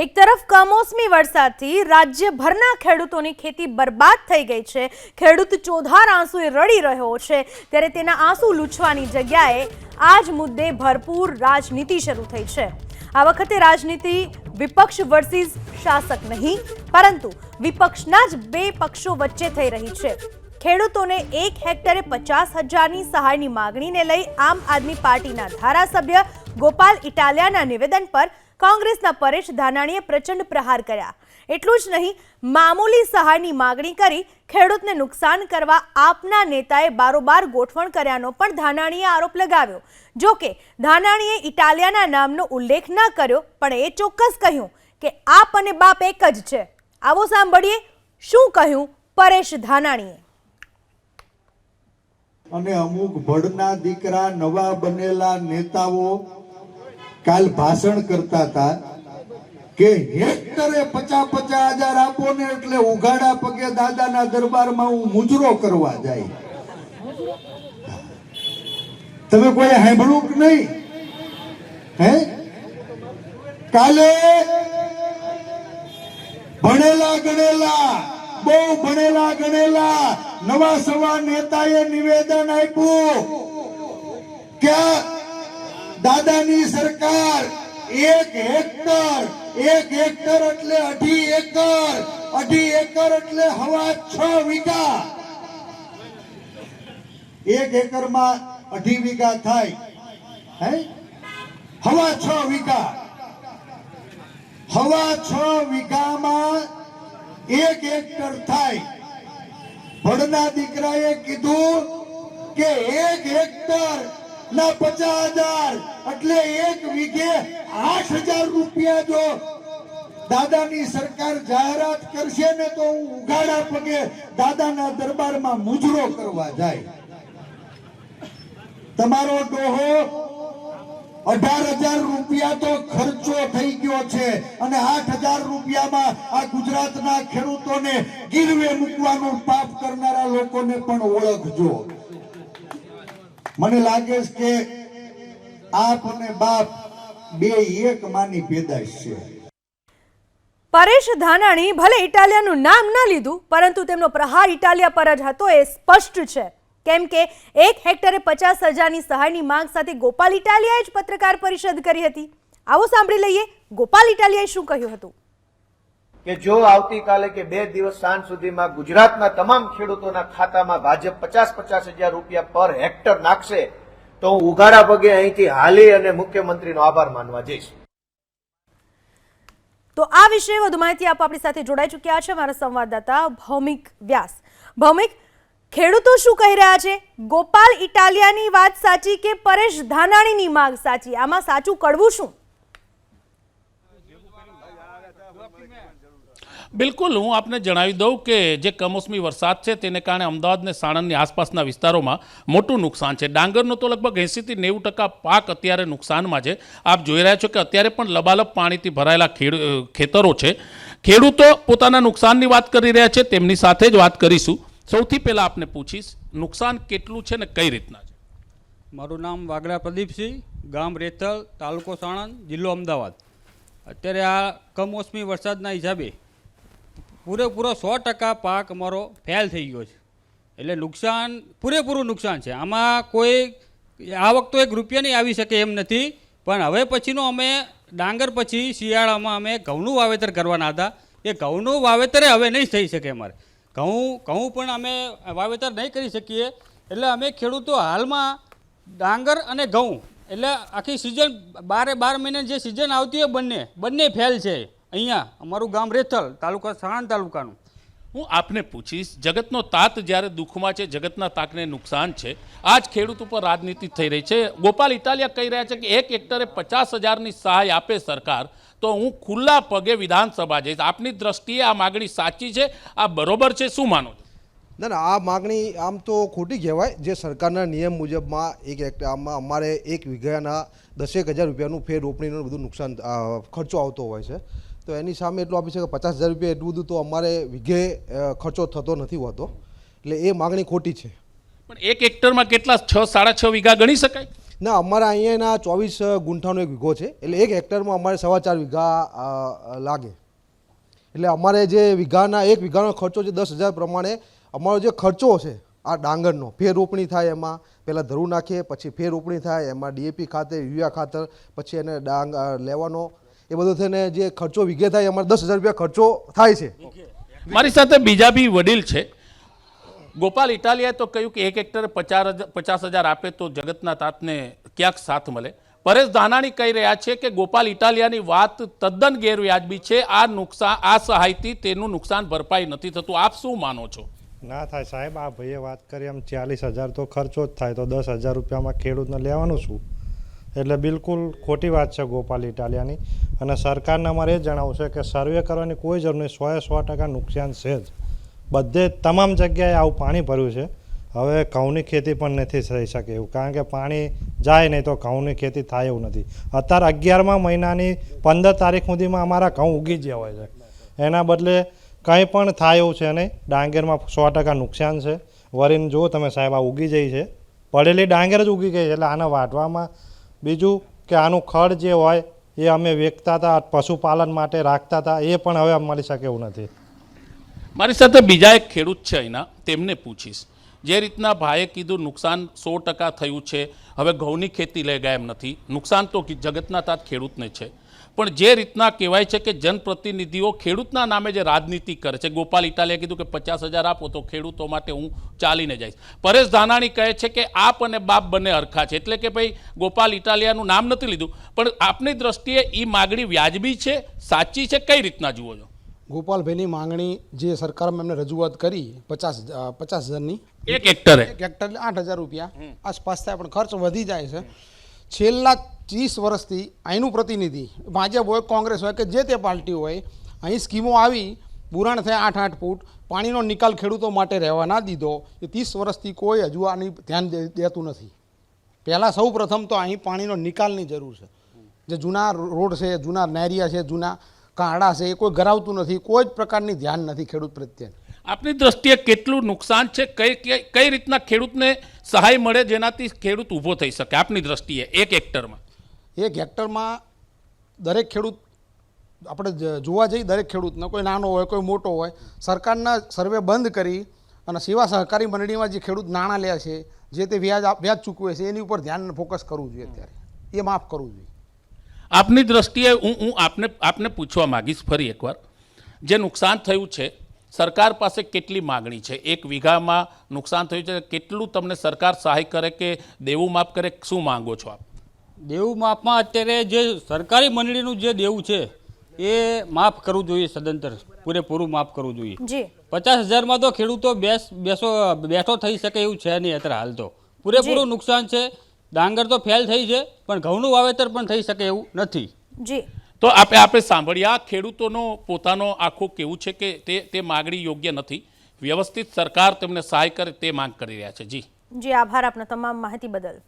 એક તરફ કમોસમી વરસાદથી રાજ્યભરના ખેડૂતોની ખેતી બરબાદ થઈ ગઈ છે. ખેડૂત ચોધાર આંસુએ રડી રહ્યો છે. ત્યારે તેના આંસુ લૂછવાની જગ્યાએ આ જ મુદ્દે ભરપૂર રાજનીતિ શરૂ થઈ છે. આ વખતે રાજનીતિ વિપક્ષ વર્સિસ શાસક નહીં, પરંતુ વિપક્ષના જ બે પક્ષો વચ્ચે થઈ રહી છે. ખેડૂતોને એક હેક્ટરે પચાસ હજારની સહાયની માગણીને લઈ આમ આદમી પાર્ટીના ધારાસભ્ય ગોપાલ ઇટાલિયાના નિવેદન પર કોંગ્રેસના પરેશ ધાનાણીએ પ્રચંડ પ્રહાર કર્યા. એટલું જ નહીં, મામૂલી સહાયની માગણી કરી ખેડૂતને નુકસાન કરવા આપના નેતાએ બારોબાર ગોઠવણ કર્યાનો પણ ધાનાણીએ આરોપ લગાવ્યો. જો કે ધાનાણીએ ઇટાલિયાના નામનો ઉલ્લેખ ન કર્યો, પણ એ ચોક્કસ કહ્યું કે આપ અને બાપ એક જ છે. આવો સાંભળીએ શું કહ્યું પરેશ ધાનાણીએ. અને અમુક ભડના દીકરા નવા બનેલા નેતાઓ કાલ ભાષણ કરતા હતા કે હેક્ટરે પચાસ પચાસ હજાર આપો ને એટલે ઉઘાડા પગે દાદાના દરબારમાં હું મુજરો કરવા જાય. તમે કોઈ સાંભળ્યું કે નહીં? હે? કાલે ભણેલા ગણેલા, બહુ ભણેલા ગણેલા નવા સવા નેતાએ નિવેદન આપ્યું. કે દાદાની સરકાર એક હેક્ટર એક હેક્ટર એટલે અઢી એકર અઢી એકર એટલે હવા છ વીઘા. એક એકરમાં અઢી વીઘા થાય હવા છ વીઘા. હવા છ વીઘામાં એક હેક્ટર થાય. ભણના દીકરાએ કીધું કે એક હેક્ટર ના પચાસ હજાર. એટલે એક વીઘે આઠ હજાર રૂપિયા જો દાદાની સરકાર જાહેરાત કરશે ને તો હું ઉઘાડા પગે દાદાના દરબારમાં મુજરો કરવા જાય. તમારો ડોહો અઢાર હજાર રૂપિયા તો ખર્ચો થઈ ગયો છે અને આઠ હજાર રૂપિયામાં આ ગુજરાતના ખેડૂતોને ગીરવે મૂકવાનું પાપ કરનારા લોકોને પણ ઓળખજો. મને લાગે છે કે આપ અને બાપ બે એક માની પેદાશ છે. પરેશ ધાનાણી ભલે ઇટાલિયાનું નામ ન લીધું, પરંતુ તેમનો પ્રહાર ઇટાલિયા પર જ હતો એ સ્પષ્ટ છે. કેમ કે એક હેક્ટરે પચાસ હજારની સહાયની માંગ સાથે ગોપાલ ઇટાલિયાએ જ પત્રકાર પરિષદ કરી હતી. આવો સાંભળી લઈએ ગોપાલ ઇટાલિયાએ શું કહ્યું હતું. કે જો આવતીકાલે કે બે દિવસ સાંજ સુધીમાં ગુજરાતના તમામ ખેડૂતોના ખાતામાં ભાજપ પચાસ પચાસ હજાર રૂપિયા પર હેક્ટર નાખશે, તો હું ઉઘાડા પગે અહીંથી હાલી અને મુખ્યમંત્રીનો આભાર માનવા જઈશ. તો આ વિશે વધુ માહિતી આપ આપણી સાથે જોડાઈ ચૂક્યા છે મારા સંવાદદાતા ભૌમિક વ્યાસ. ભૌમિક, ખેડૂતો શું કહી રહ્યા છે? ગોપાલ ઇટાલિયાની વાત સાચી કે પરેશ ધાનાણીની માંગ સાચી? આમાં સાચું કડવું શું? બિલકુલ, હું આપને જણાવી દઉં કે જે કમોસમી વરસાદ છે તેને કારણે અમદાવાદ અને સાણંદની આસપાસના વિસ્તારોમાં મોટું નુકસાન છે. ડાંગરનો તો લગભગ એંસીથી નેવું ટકા પાક અત્યારે નુકસાનમાં છે. આપ જોઈ રહ્યા છો કે અત્યારે પણ લબાલબ પાણીથી ભરાયેલા ખેડ ખેતરો છે. ખેડૂતો પોતાના નુકસાનની વાત કરી રહ્યા છે, તેમની સાથે જ વાત કરીશું. સૌથી પહેલાં આપને પૂછીશ, નુકસાન કેટલું છે ને કઈ રીતના છે? મારું નામ વાગડા પ્રદીપસિંહ, ગામ રેથલ, તાલુકો સાણંદ, જિલ્લો અમદાવાદ. અત્યારે આ કમોસમી વરસાદના હિસાબે પૂરેપૂરો સો ટકા પાક અમારો ફેલ થઈ ગયો છે. એટલે નુકસાન, પૂરેપૂરું નુકસાન છે. આમાં કોઈ આવક તો એક રૂપિયાની આવી શકે એમ નથી. પણ હવે પછીનો અમે ડાંગર પછી શિયાળામાં અમે ઘઉંનું વાવેતર કરવાના હતા. એ ઘઉંનું વાવેતરે હવે નહીં થઈ શકે અમારે. ઘઉં ઘઉં પણ અમે વાવેતર નહીં કરી શકીએ. એટલે અમે ખેડૂતો હાલમાં ડાંગર અને ઘઉં, એટલે આખી સિઝન, બારે બાર મહિને જે સિઝન આવતી હોય બંને બંને ફેલ છે. અહીંયા અમારું ગામ રેથલ તાલુકા સાણંદ તાલુકાનું. હું આપને પૂછીશ જગતનો તાત જ્યારે દુઃખમાં છે જગતના તાકને નુકસાન છે આ જ ખેડૂત ઉપર રાજનીતિ થઈ રહી છે. ગોપાલ ઇટાલિયા કહી રહ્યા છે કે એક હેક્ટરે પચાસ હજારની સહાય આપે સરકાર તો હું ખુલ્લા પગે વિધાનસભા જઈશ. આપની દ્રષ્ટિએ આ માગણી સાચી છે આ બરોબર છે શું માનો છો? ના ના આ માગણી આમ તો ખોટી કહેવાય. જે સરકારના નિયમ મુજબમાં એક હેક્ટર આમાં અમારે એક વીઘાના દસેક હજાર રૂપિયાનું ફેર રોપણીનું બધું નુકસાન ખર્ચો આવતો હોય છે. તો એની સામે એટલું આપી શકે પચાસ હજાર રૂપિયા એટલું બધું તો અમારે વીઘે ખર્ચો થતો નથી હોતો. એટલે એ માગણી ખોટી છે. પણ એક હેક્ટરમાં કેટલા છ સાડા છ વીઘા ગણી શકાય? ના અમારા અહીંયાના ચોવીસ ગુંઠાનો એક વીઘો છે. એટલે એક હેક્ટરમાં અમારે સવા ચાર વીઘા લાગે. એટલે અમારે જે વીઘાના એક વીઘાનો ખર્ચો છે દસ હજાર પ્રમાણે અમારો જે ખર્ચો છે આ ડાંગરનો ફેર રોપણી થાય એમાં. પહેલાં ધરું નાખીએ પછી ફેર રોપણી થાય એમાં ડીએપી ખાતર યુરિયા ખાતર પછી એને ડાંગ લેવાનો એ બધો થઈને જે ખર્ચો વિઘે થાય અમારે દસ હજાર રૂપિયા ખર્ચો થાય છે. મારી સાથે બીજા બી વડીલ છે. ગોપાલ ઇટાલિયાએ તો કહ્યું કે એક હેક્ટરે પચાસ હજાર પચાસ હજાર આપે તો જગતના તાતને ક્યાંક સાથ મળે. પરેશ ધાનાણી કહી રહ્યા છે કે ગોપાલ ઇટાલિયાની વાત તદ્દન ગેરવ્યાજબી છે. આ નુકસાન આ સહાયથી તેનું નુકસાન ભરપાઈ નથી થતું. આપ શું માનો છો? ના થાય સાહેબ આ ભાઈએ વાત કરી એમ ચાલીસ હજાર તો ખર્ચો જ થાય. તો દસ હજાર રૂપિયામાં ખેડૂતને લેવાનું શું? એટલે બિલકુલ ખોટી વાત છે ગોપાલ ઇટાલિયાની. અને સરકારને અમારે એ જણાવવું છે કે સર્વે કરવાની કોઈ જરૂર નહીં સોએ સો ટકા નુકસાન છે જ. બધે તમામ જગ્યાએ આવું પાણી ભર્યું છે. હવે ઘઉંની ખેતી પણ નથી થઈ શકે એવું, કારણ કે પાણી જાય નહીં તો ઘઉંની ખેતી થાય એવું નથી. અત્યારે અગિયારમા મહિનાની પંદર તારીખ સુધીમાં અમારા ઘઉં ઉગી ગયા હોય છે. એના બદલે કંઈ પણ થાય એવું છે નહીં. ડાંગેરમાં સો ટકા નુકસાન છે. વરીને જુઓ તમે સાહેબ, આ ઉગી જઈ છે. પડેલી ડાંગર જ ઉગી ગઈ છે, એટલે આને વાટવામાં બીજું કે આનું ખડ જે હોય એ અમે વેચતા હતા, પશુપાલન માટે રાખતા હતા, એ પણ હવે મળી શકે એવું નથી. મારી સાથે બીજા એક ખેડૂત છે અહીંના તેમને પૂછીશ. જે રીતના ભાઈએ કીધું, નુકસાન સો ટકા થયું છે, હવે ઘઉંની ખેતી લઈ ગયા એમ નથી. નુકસાન તો જગતના તાત ખેડૂતને છે. પણ જે રીતના કહેવાય છે કે જનપ્રતિનિધિઓ ખેડૂતના નામે જે રાજનીતિ કરે છે ગોપાલ ઇટાલીએ કીધું કે પચાસ હજાર આપો તો ખેડૂતો માટે હું ચાલીને જઈશ. પરેશ ધાનાણી કહે છે કે આપ અને બાપ બંને હરખા છે એટલે કે ભાઈ ગોપાલ ઇટાલિયાનું નામ નથી લીધું પણ આપની દ્રષ્ટિએ એ માગણી વ્યાજબી છે સાચી છે કઈ રીતના જુઓ છો? ગોપાલભાઈની માંગણી જે સરકારમાં એમને રજૂઆત કરી પચાસ પચાસ હજારની એક હેક્ટરે? એક હેક્ટર આઠ હજાર રૂપિયા આસપાસ થાય પણ ખર્ચ વધી જાય છે. છેલ્લા ત્રીસ વર્ષથી અહીંનું પ્રતિનિધિ, ભાજપ હોય, કોંગ્રેસ હોય કે જે તે પાર્ટી હોય, અહીં સ્કીમો આવી, પુરાણ થયા આઠ આઠ ફૂટ, પાણીનો નિકાલ ખેડૂતો માટે રહેવા ના દીધો, એ ત્રીસ વર્ષથી કોઈ હજુ આની ધ્યાન દેતું નથી. પહેલાં સૌ પ્રથમ તો અહીં પાણીનો નિકાલની જરૂર છે. જે જૂના રોડ છે, જૂના નેરિયા છે, જૂના કાંડા છે, એ કોઈ ગરાવતું નથી, કોઈ જ પ્રકારની ધ્યાન નથી ખેડૂત પ્રત્યે. આપની દ્રષ્ટિએ કેટલું નુકસાન છે કઈ કઈ રીતના ખેડૂતને સહાય મળે જેનાથી ખેડૂત ઊભો થઈ શકે? આપની દ્રષ્ટિએ એક હેક્ટરમાં. એક હેક્ટરમાં દરેક ખેડૂત, આપણે જોવા જઈએ દરેક ખેડૂતને, કોઈ નાનો હોય, કોઈ મોટો હોય, સરકારના સર્વે બંધ કરી અને સેવા સહકારી મંડળીમાં જે ખેડૂત નાણાં લે છે, જે તે વ્યાજ વ્યાજ ચૂકવે છે, એની ઉપર ધ્યાન ફોકસ કરવું જોઈએ અત્યારે. એ માફ કરવું જોઈએ. આપની દ્રષ્ટિએ હું હું આપને આપને પૂછવા માગીશ ફરી એકવાર. જે નુકસાન થયું છે, સરકાર પાસે કેટલી માગણી છે? એક વીઘામાં નુકસાન થયું છે, કેટલું તમને સરકાર સહાય કરે કે દેવું માફ કરે? શું માંગો છો આપ? દેવું માફમાં અત્યારે જે સરકારી મંડળીનું જે દેવું છે એ માફ કરવું જોઈએ સદંતર. પૂરેપૂરું માફ કરવું જોઈએ. જી. પચાસ હજારમાં તો ખેડૂતો બેસ બેસો બેઠો થઈ શકે એવું છે નહીં અત્યારે હાલ તો. પૂરેપૂરું નુકસાન છે. ડાંગર તો ફેલ થઈ છે પણ ઘઉંનું વાવેતર પણ થઈ શકે એવું નથી. જી. તો આપણે આપણે સાંભળ્યા ખેડૂતોનો પોતાનો આખું કેવું છે કે તે તે માગણી યોગ્ય નથી. વ્યવસ્થિત સરકાર તેમને સહાય કરે તે માંગ કરી રહ્યા છે. જી. જી આભાર આપના તમામ માહિતી બદલ.